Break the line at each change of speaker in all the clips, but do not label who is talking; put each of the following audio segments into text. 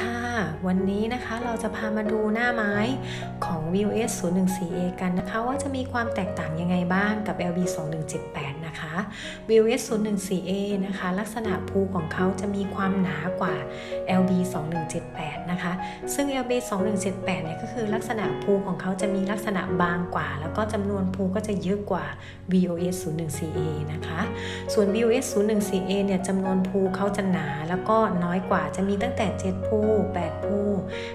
ค่ะ วันนี้นะคะเราจะพามาดูหน้าไม้ของ VOS 014A กันนะคะ ว่าจะมีความแตกต่างยังไงบ้างกับ LB 2178นะคะ VOS 014A นะคะ ลักษณะภูของเขาจะมีความหนากว่า LB 2178นะคะ ซึ่ง LB 2178เนี่ยก็คือลักษณะภูของเขาจะมีลักษณะบางกว่า แล้วก็จำนวนภูก็จะเยอะกว่า VOS 014A นะคะ ส่วน VOS 014A เนี่ยจำนวนภูเขาจะหนาแล้วก็น้อยกว่าจะมีตั้งแต่ 7 ภู 8 ภู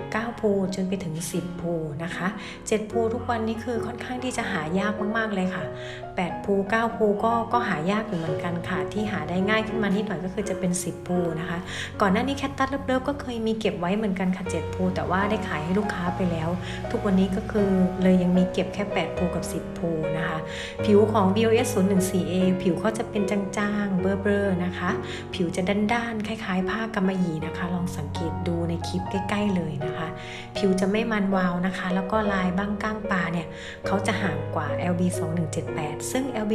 9 ภู จนไปถึง 10 ภูนะคะ 7 ภูทุกวันนี้คือค่อนข้างที่จะหายากมากๆเลยค่ะ 8 ภู 9 ภูก็ก็หายากอยู่เหมือนกันค่ะ ที่หาได้ง่ายขึ้นมานิดหน่อยก็คือจะเป็น 10 ภูนะคะ ก่อนหน้านี้แคตตัสเลิฟๆก็เคยมีเก็บไว้เหมือนกันค่ะ 7 ภู แต่ว่าได้ขายให้ลูกค้าไปแล้ว ทุกวันนี้ก็คือเลยยังมีเก็บแค่ 8 ภูกับ 10 ภูนะคะ ผิวของ BOS 014A ผิวเขาจะเป็นจางๆ เบ้อๆนะคะ ผิวจะด้านๆ คล้ายๆ ผ้ากำมะหยี่นะคะ ลองสังเกตดู คลิปใกล้ ๆ เลยนะคะ ผิวจะไม่มันวาวนะคะ แล้วก็ลายบ้างก้างปลาเนี่ยเขาจะห่างกว่า LB 2178ซึ่ง LB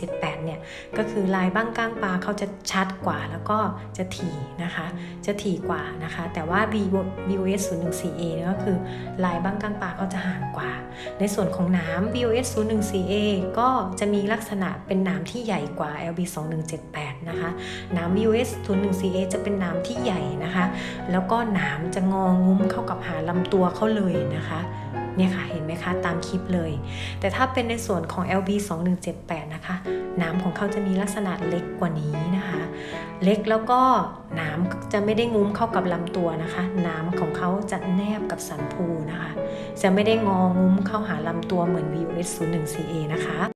2178เนี่ยก็คือลายบ้างก้างปลาเขาจะชัดกว่าแล้วก็จะถี่นะคะ จะถี่กว่านะคะ แต่ว่า BOS 014A เนี่ยก็คือลายบ้างก้างปลาเขาจะห่างกว่า ในส่วนของน้ำ BOS 014A ก็จะมีลักษณะเป็นน้ำที่ใหญ่กว่า LB 2178นะคะน้ำ BOS 014A จะเป็นน้ำที่ใหญ่นะคะ แล้วก็น้ำจะงองุ้มเข้ากับหาลำตัวเขาเลยนะคะเนี่ยค่ะเห็นไหมคะตามคลิปเลย แต่ถ้าเป็นในส่วนของ LB 2178นะคะหน้ำของเขาจะมีลักษณะเล็กกว่านี้นะคะ เล็กแล้วก็หน้ำจะไม่ได้งุ้มเข้ากับลำตัวนะคะหน้ำของเขาจะแนบกับสันภูนะคะ จะไม่ได้งองุ้มเข้าหาลำตัวเหมือน VOS 014A นะคะ